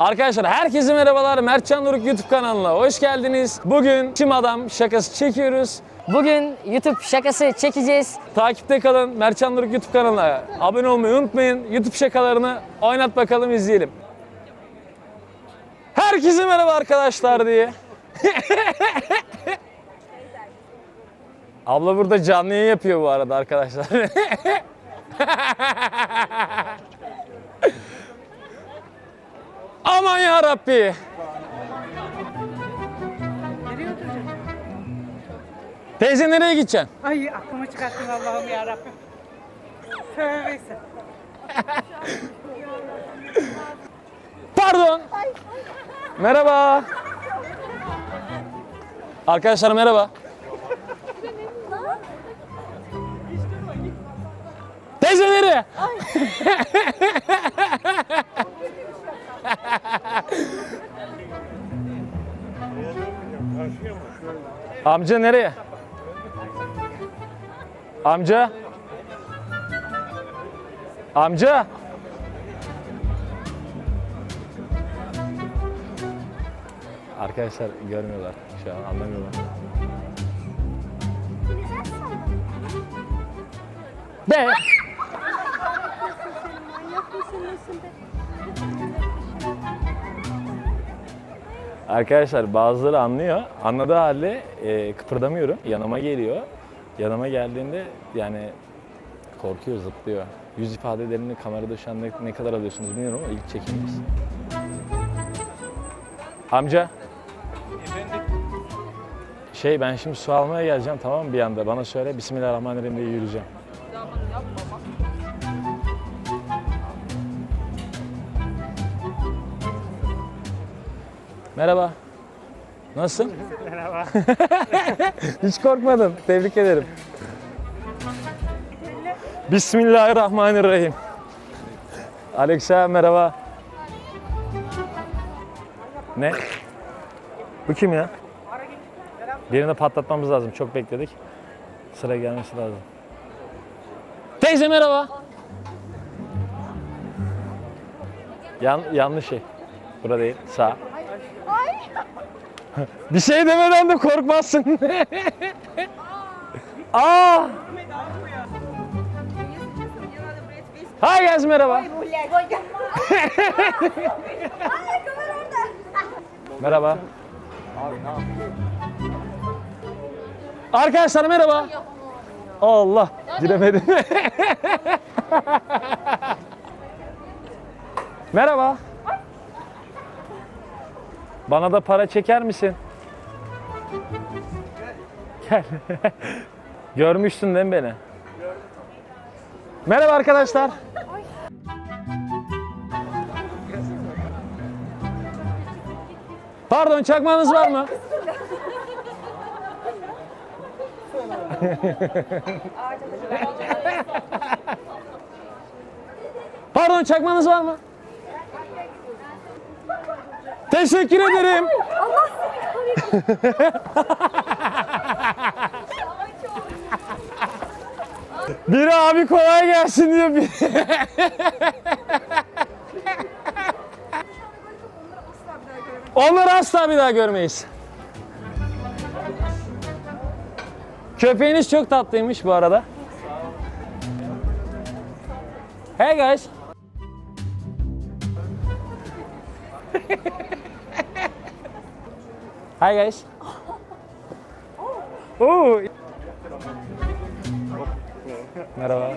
Arkadaşlar herkese merhabalar. Mertcan Doruk YouTube kanalına hoş geldiniz. Bugün Çim Adam şakası çekiyoruz. Bugün YouTube şakası çekeceğiz. Takipte kalın. Mertcan Doruk YouTube kanalına abone olmayı unutmayın. YouTube şakalarını oynat bakalım izleyelim. Herkese merhaba arkadaşlar diye. Abla burada canlı yayın yapıyor bu arada arkadaşlar. Aman ya Rabbi. Teyze nereye gideceksin? Ay aklımı çıkarttın Allah'ım ya Rabbim. Tövbesi. Pardon. Merhaba. Arkadaşlar merhaba. Teyze nereye? Amca nereye? Amca? Amca? Arkadaşlar görmüyorlar şu an anlamıyorlar. Be. Arkadaşlar bazıları anlıyor. Anladığı halde e, kıpırdamıyorum. Yanıma geliyor. Yanıma geldiğinde yani korkuyor, zıplıyor. Yüz ifadelerini kamerada şu an ne, ne kadar alıyorsunuz bilmiyorum ama ilk çekimimiz. Amca. Şey ben şimdi su almaya geleceğim tamam mı bir anda bana söyle Bismillahirrahmanirrahim diye yürüyeceğim. Merhaba. Nasılsın? Merhaba. Hiç korkmadım. Tebrik ederim. Bismillahirrahmanirrahim. Alexa merhaba. Ne? Bu kim ya? Birini patlatmamız lazım. Çok bekledik. Sıra gelmesi lazım. Teyze merhaba. Yan, yanlış şey. Burada değil. Sağ. Bir şey demeden de korkmazsın. Aa! Hi guys merhaba. Merhaba. Arkadaşlar merhaba. Allah giremedim. merhaba. Bana da para çeker misin? Gel. Görmüşsün değil mi beni? Merhaba arkadaşlar. Pardon çakmağınız var mı? Pardon çakmağınız var mı? Teşekkür ederim. Biri abi kolay gelsin diyor. Bir... Onları asla bir daha görmeyiz. Köpeğiniz çok tatlıymış bu arada. Hey guys. Hi guys. Oo. Merhaba.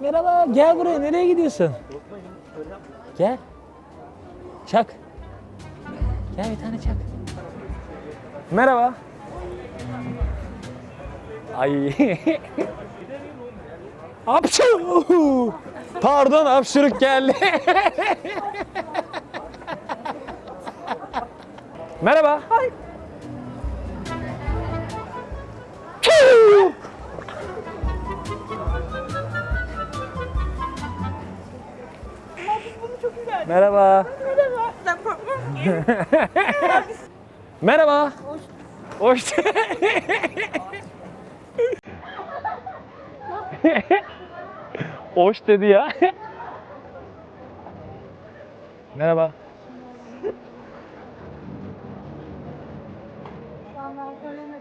Merhaba. Gel buraya. Nereye gidiyorsun? Gel. Çak. Gel bir tane çak. Merhaba. Ay. Apşu. Pardon hapşuruk geldi. Merhaba. Piu! Merhaba. Merhaba. Hoş. Hoş dedi ya. Merhaba.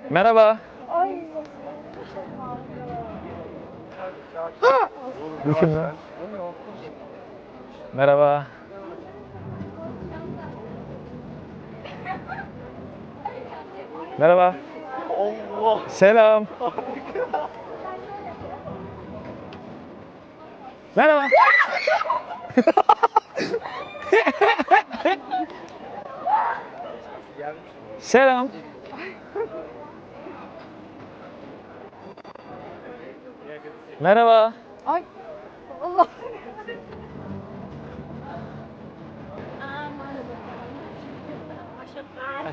Merhaba. Bu kim lan? Merhaba. Merhaba. Selam. Merhaba. Selam. Merhaba. Ay Allah.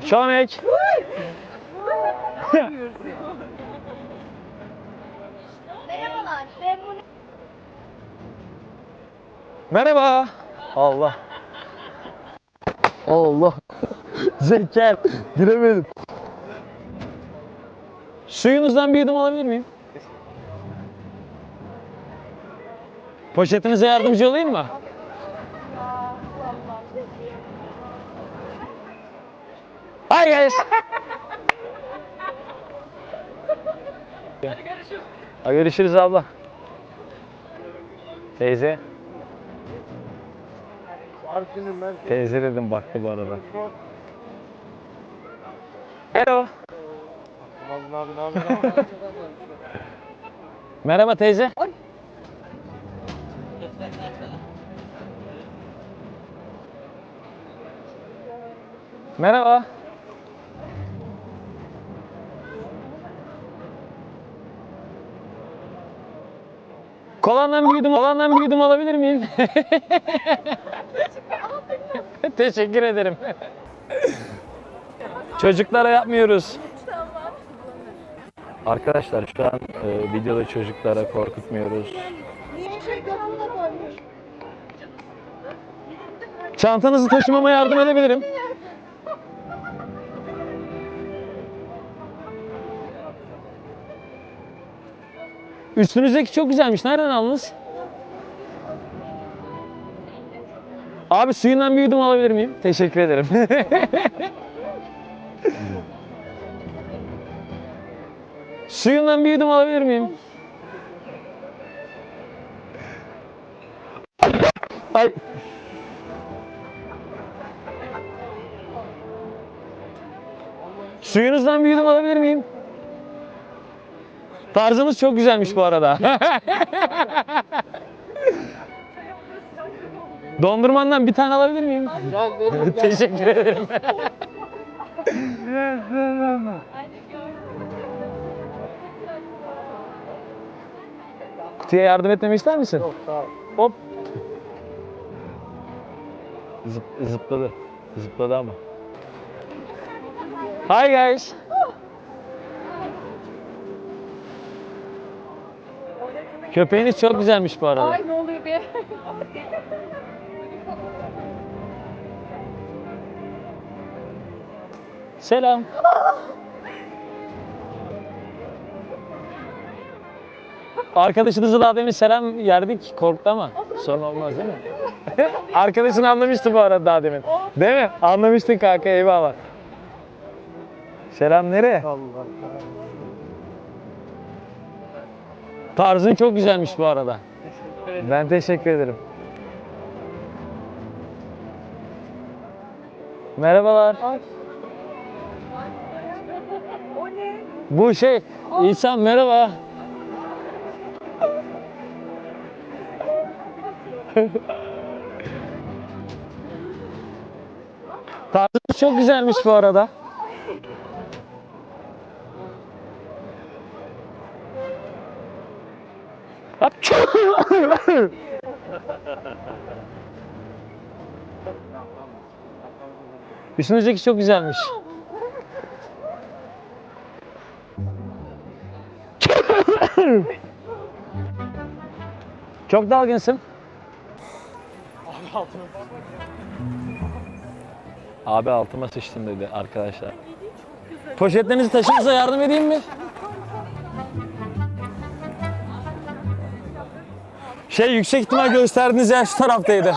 Şonek. Merhabalar. Ben bunu Merhaba. Allah. Allah. Zeker. Giremedim. Suyunuzdan bir yudum alabilir miyim? Poşetinize yardımcı olayım mı? Hi guys. Ha, görüşürüz abla. Teyze. Teyze dedim baktı bu arada. Hello. Merhaba teyze. Merhaba. Kolandan bir yudum, kolandan bir yudum alabilir miyim? Teşekkür ederim. Çocuklara yapmıyoruz. Arkadaşlar şu an e, videoda çocuklara korkutmuyoruz. Çantanızı taşımama yardım edebilirim. Üstünüzdeki çok güzelmiş. Nereden aldınız? Abi suyundan bir yudum alabilir miyim? Teşekkür ederim. Suyundan bir yudum alabilir miyim? Ay. Suyunuzdan bir yudum alabilir miyim? Tarzımız çok güzelmiş bu arada. Dondurmandan bir tane alabilir miyim? Teşekkür ederim. Kutuya yardım etmemi ister misin? Yok sağ ol. Hop. Zıp, zıpladı. Zıpladı ama. Hi guys. Köpeğiniz çok güzelmiş bu arada. Ay ne oluyor be? Selam. Arkadaşınızı daha demin selam yerdik. Korktu ama. Sorun olmaz değil mi? Arkadaşın anlamıştı bu arada daha demin. Değil mi? Anlamıştın kanka eyvallah. Selam nereye? Tarzın çok güzelmiş bu arada. Ben teşekkür ederim. Merhabalar. Bu şey, insan merhaba. Tarzınız çok güzelmiş bu arada. Hop. Üstünüzdeki çok güzelmiş. Çok dalgınsın. Abi altıma sıçtım dedi arkadaşlar. Poşetlerinizi taşınıza yardım edeyim mi? Şey yüksek ihtimal gösterdiğiniz yer şu taraftaydı.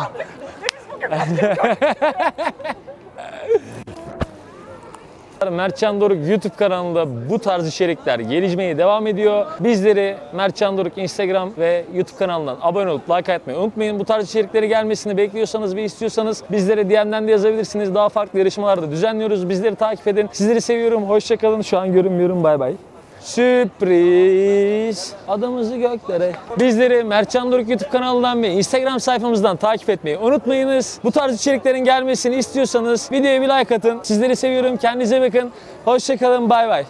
Mertcan Doruk YouTube kanalında bu tarz içerikler gelişmeye devam ediyor. Bizleri Mertcan Doruk Instagram ve YouTube kanalından abone olup like atmayı unutmayın. Bu tarz içerikleri gelmesini bekliyorsanız ve istiyorsanız bizlere DM'den de yazabilirsiniz. Daha farklı yarışmalarda düzenliyoruz. Bizleri takip edin. Sizleri seviyorum. Hoşçakalın. Şu an görünmüyorum. Bay bay. Sürpriz. Adamızı göklere. Bizleri Mertcan Doruk YouTube kanalından ve Instagram sayfamızdan takip etmeyi unutmayınız. Bu tarz içeriklerin gelmesini istiyorsanız videoya bir like atın. Sizleri seviyorum. Kendinize bakın. Hoşçakalın. Bay bay.